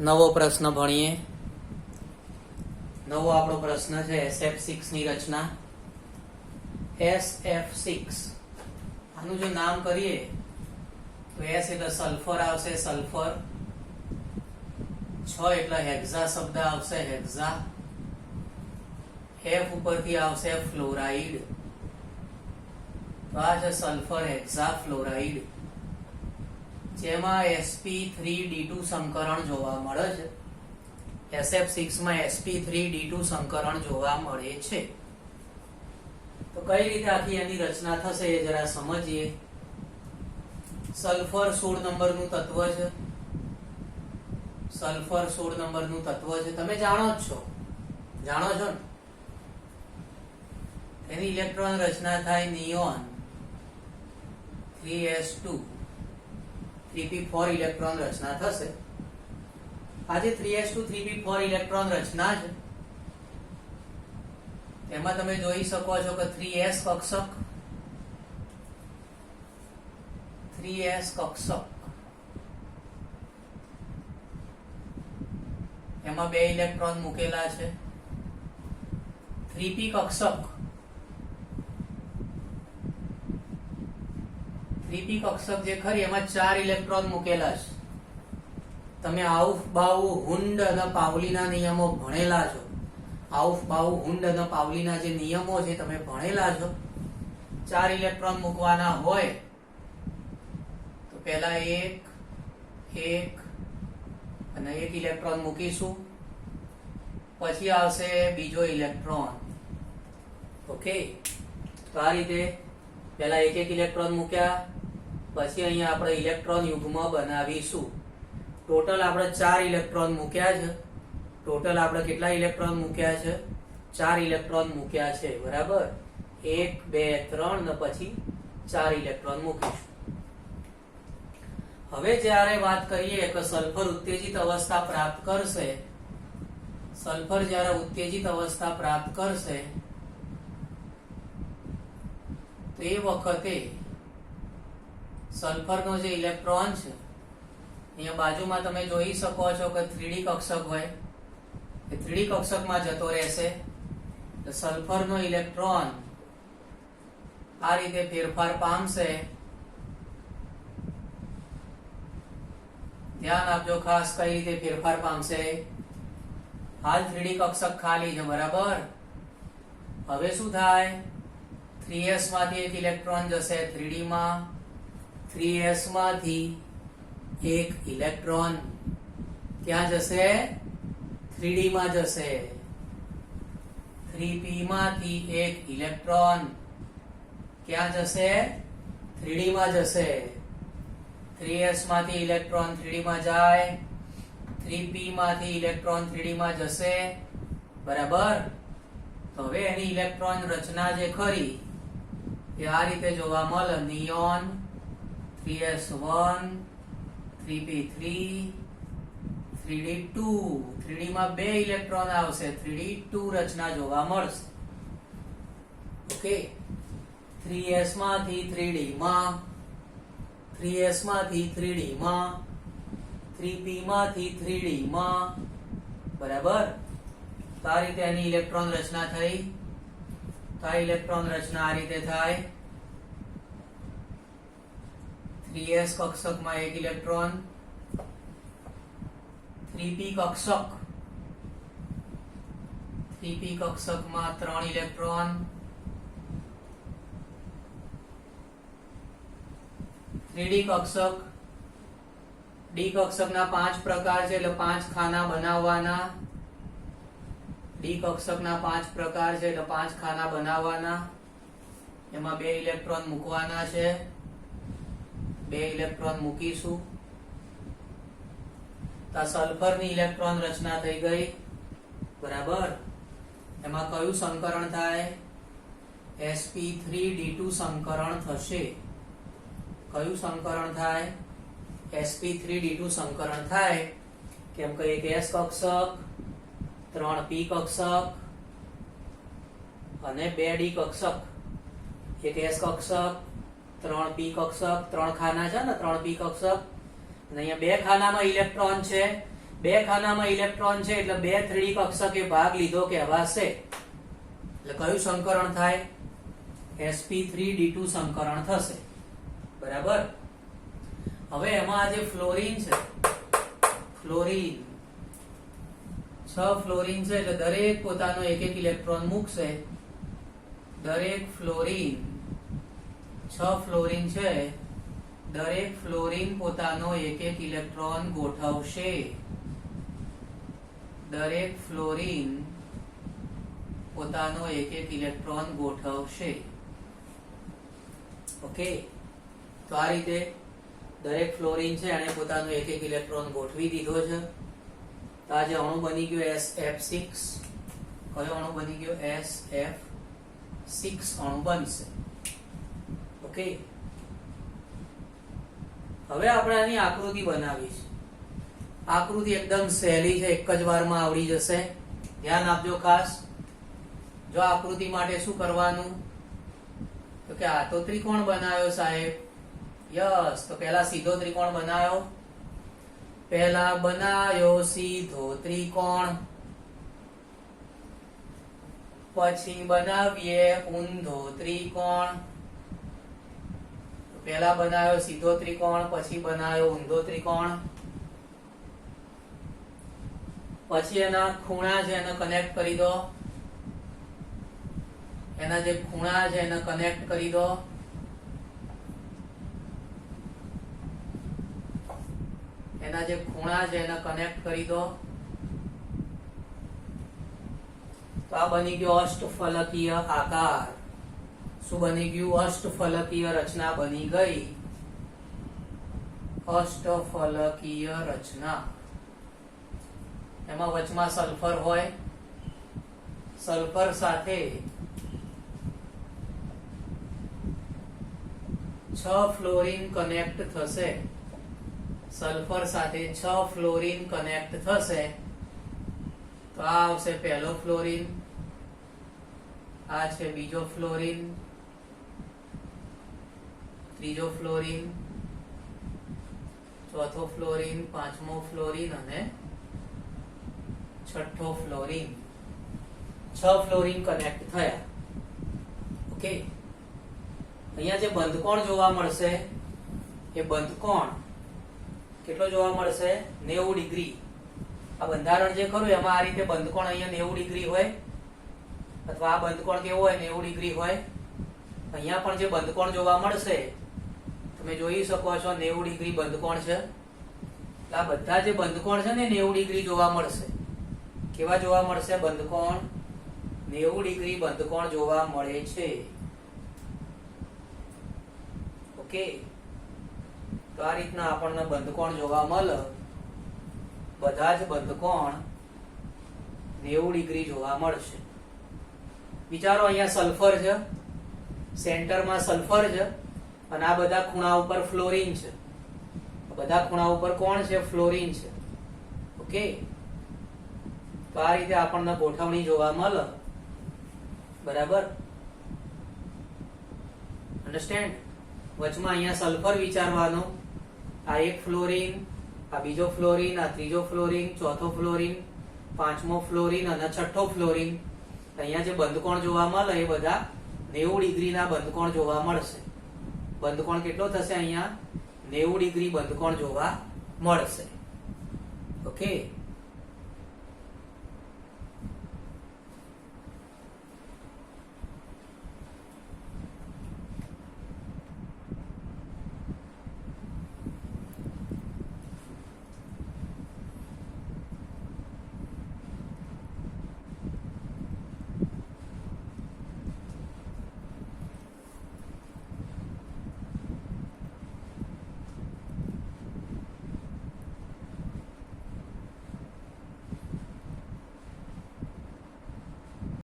નવો પ્રશ્ન ભણીએ. નવો આપણો પ્રશ્ન છે એસએફ સિક્સની રચના. એસ એફ સિક્સ આનું જો નામ કરીએ, તો એસ એટલે સલ્ફર આવશે સલ્ફર છ એટલે હેક્ઝા શબ્દ આવશે હેક્ઝા એફ ઉપરથી આવશે ફ્લોરાઇડ તો આ છે સલ્ફર હેક્ઝા ફ્લોરાઇડ જેમાં sp3d2 સંકરણ જોવા મળે છે. SF6 માં sp3d2 સંકરણ જોવા મળે છે. તો કઈ રીતે આખી એની રચના થશે એ જરા સમજીએ. સલ્ફર 16 નંબરનું તત્વ છે. સલ્ફર 16 નંબરનું તત્વ છે. તમે જાણો જ છો. જાણો છો ને? એની ઇલેક્ટ્રોન રચના થાય નિયોન 3s2 3p4 ઇલેક્ટ્રોન રચના થશે. આ જે 3s2 3p4 ઇલેક્ટ્રોન રચના છે. તેમાં તમે જોઈ શકો છો કે 3s કક્ષક 3s કક્ષક. એમાં બે ઇલેક્ટ્રોન મૂકેલા છે. 3p કક્ષક 3p કક્ષક જે ખરી, એમાં ચાર ઇલેક્ટ્રોન મૂકેલા છે. તમે આઉફ, બાઉ, હુંડ અને પાવલીના નિયમો ભણેલા છો. આઉફ, બાઉ, હુંડ અને પાવલીના જે નિયમો છે, તમે ભણેલા છો. ચાર ઇલેક્ટ્રોન મૂકવાના હોય, તો પહેલા એક એક અને એક ઇલેક્ટ્રોન મૂકીશું. પછી આવશે બીજો ઇલેક્ટ્રોન ઓકે તો આ રીતે પહેલા એક એક ઇલેક્ટ્રોન મૂક્યા, પછી અહીંયા આપણે ઇલેક્ટ્રોન યુગ્મ બનાવીશું. ટોટલ આપણે ચાર ઇલેક્ટ્રોન મૂક્યા છે. ટોટલ આપણે કેટલા ઇલેક્ટ્રોન મૂક્યા છે? ચાર ઇલેક્ટ્રોન મૂક્યા છે, બરાબર? એક, બે, ત્રણ ને પછી ચાર ઇલેક્ટ્રોન મૂકીશું. હવે જ્યારે વાત કરીએ કે સલ્ફર ઉત્તેજિત અવસ્થા પ્રાપ્ત કરશે સલ્ફર જ્યારે ઉત્તેજિત અવસ્થા પ્રાપ્ત કરશે તો એ વખતે સલ્ફરનો જે ઇલેક્ટ્રોન છે, અહીંયા બાજુમાં તમે જોઈ શકો છો કે થ્રીડી કક્ષક હોય. એ થ્રીડી કક્ષકમાં જતો રહેશે. સલ્ફરનો ઇલેક્ટ્રોન આ રીતે ફેરફાર પામશે. ધ્યાન આપજો ખાસ કઈ રીતે ફેરફાર પામશે. હાલ થ્રીડી કક્ષક ખાલી છે, બરાબર? હવે શું થાય? 3s માંથી એક ઇલેક્ટ્રોન જશે. 3d માં 3s માંથી એક ઇલેક્ટ્રોન. ક્યાં જશે? 3d માં જશે. 3p માંથી એક ઇલેક્ટ્રોન. ક્યાં જશે? 3d માં જશે. 3s માંથી ઇલેક્ટ્રોન 3d માં જાય. 3p માંથી ઇલેક્ટ્રોન 3d માં જશે. બરાબર? તો હવે એની ઇલેક્ટ્રોન રચના જે ખરી એ આ રીતે જોવા મળે, neon 3s1 3p3 3d2 3d માં બે ઇલેક્ટ્રોન આવશે 3d2 રચના જોવા મળશે. ઓકે? 3s માંથી 3d માં 3s માંથી 3d માં 3p માંથી 3d માં બરાબર? તો આ રીતે એની ઇલેક્ટ્રોન રચના થઈ. તો આ ઇલેક્ટ્રોન રચના આ રીતે થાય. 3s કક્ષકમાં એક ઇલેક્ટ્રોન. 3p કક્ષક. 3p કક્ષકમાં ત્રણ ઇલેક્ટ્રોન. 3d કક્ષક. ડી કક્ષકના પાંચ પ્રકાર છે, એટલે પાંચ ખાના બનાવવાના. ડી કક્ષકના પાંચ પ્રકાર છે એટલે પાંચ ખાના બનાવવાના. એમાં બે ઇલેક્ટ્રોન મૂકવાના છે. બે ઇલેક્ટ્રોન મૂકીશું. તો સલ્ફરની ઇલેક્ટ્રોન રચના થઈ ગઈ. બરાબર? એમાં કયું સંકરણ થાય? Sp3d2 સંકરણ થશે. કયું સંકરણ થાય? Sp3d2 સંકરણ થાય. કેમ કે એક એસ કક્ષક ત્રણ પી કક્ષક અને બે ડી કક્ષક. એક એસ કક્ષક, ત્રણ પી કક્ષક, ત્રણ ખાના છે ને, ત્રણ પી કક્ષક. અને અહીંયા બે ખાનામાં ઇલેક્ટ્રોન છે. બે ખાનામાં ઇલેક્ટ્રોન છે એટલે બે થ્રી કક્ષકે ભાગ લીધો કહેવાશે. એટલે કયું સંકરણ થાય? sp3d2 સંકરણ થશે. બરાબર? હવે એમાં આજે ફ્લોરિન છે. ફ્લોરીન. છ ફ્લોરિન છે એટલે દરેક પોતાનો એક એક ઇલેક્ટ્રોન મૂકશે. દરેક ફ્લોરિન છ ફ્લોરિન છે, દરેક ફ્લોરિન પોતાનો એક એક ઇલેક્ટ્રોન ગોઠવશે. દરેક ફ્લોરિન પોતાનો એક એક ઇલેક્ટ્રોન ગોઠવશે. ઓકે તો આ રીતે દરેક ફ્લોરિન છે એને પોતાનો એક એક ઇલેક્ટ્રોન ગોઠવી દીધો છે. તો આ જે અણુ બની ગયો એસ કયો અણુ બની ગયો? એસ એફ સિક્સ અણુ બનશે. ઓકે? હવે આપણે આની આકૃતિ બનાવી છે આકૃતિ એકદમ સહેલી છે, એક જ વારમાં આવડી જશે. ધ્યાન આપજો ખાસ. જો આકૃતિ માટે શું કરવાનું? તો કે આ તો ત્રિકોણ બનાવ્યો સાહેબ. યસ, તો પહેલા સીધો ત્રિકોણ બનાવ્યો. પહેલા બનાવ્યો સીધો ત્રિકોણ. પછી બનાવીએ ઊંધો ત્રિકોણ. પહેલા બનાવ્યો સીધો ત્રિકોણ, પછી બનાવ્યો ઊંધો ત્રિકોણ. પછી એના ખૂણા છે, એને કનેક્ટ કરી દો. એના જે ખૂણા છે, એને કનેક્ટ કરી દો. એના જે ખૂણા છે એને કનેક્ટ કરી દો. તો આ બની ગયો અષ્ટફલકીય આકાર. શું બની ગયું? અષ્ટફલકીય રચના બની ગઈ. અષ્ટફલકીય રચના. એમાં વચમાં સલ્ફર હોય. સલ્ફર સાથે છ ફ્લોરીન કનેક્ટ થશે. સલ્ફર સાથે છ ફ્લોરિન કનેક્ટ થશે. તો આ આવશે પહેલો ફ્લોરિન, આ છે બીજો ફ્લોરિન, ત્રીજો ફ્લોરિન, ચોથો ફ્લોરિન, પાંચમો ફ્લોરિન અને છઠ્ઠો ફ્લોરિન. છ ફ્લોરિન કનેક્ટ થયા. ઓકે? અહીંયા જે બંધકોણ જોવા મળશે, એ બંધકોણ કેટલો જોવા મળશે? નેવું ડિગ્રી. આ બંધારણ જે ખરું, એમાં આ રીતે બંધકોણ અહીંયા નેવું ડિગ્રી હોય, અથવા આ બંધકોણ કેવો હોય, નેવું ડિગ્રી હોય. અહીંયા પણ જે બંધકોણ જોવા મળશે, તમે જોઈ શકો છો, નેવું ડિગ્રી બંધકોણ છે. આ બધા જે બંધકોણ છે ને, નેવું ડિગ્રી જોવા મળશે. કેવા જોવા મળશે? બંધકોણ, નેવું ડિગ્રી બંધકોણ જોવા મળે છે. ઓકે? તો આ રીતના આપણને બંધકોણ જોવા મળે. બધા જ બંધકોણ નેવું ડિગ્રી જોવા મળશે. વિચારો, અહીંયા સલ્ફર છે. સેન્ટરમાં સલ્ફર છે. અને આ બધા ખૂણા ઉપર ફ્લોરિન છે. બધા ખૂણા ઉપર કોણ છે? ફ્લોરિન છે. ઓકે? તો આ રીતે આપણને ગોઠવણી જોવા મળે. બરાબર? અન્ડરસ્ટેન્ડ વચમાં અહીંયા સલ્ફર વિચારવાનો. આ એક ફ્લોરિન આ બીજો ફ્લોરિન, આ ત્રીજો ફ્લોરિન, ચોથો ફ્લોરિન, પાંચમો ફ્લોરિન અને છઠ્ઠો ફ્લોરિન. અહીંયા જે બંધકોણ જોવા મળે એ બધા નેવું ડિગ્રીના બંધકોણ જોવા મળશે. બંધકોણ કેટલો થશે અહીંયા? નેવું ડિગ્રી બંધકોણ જોવા મળશે. ઓકે?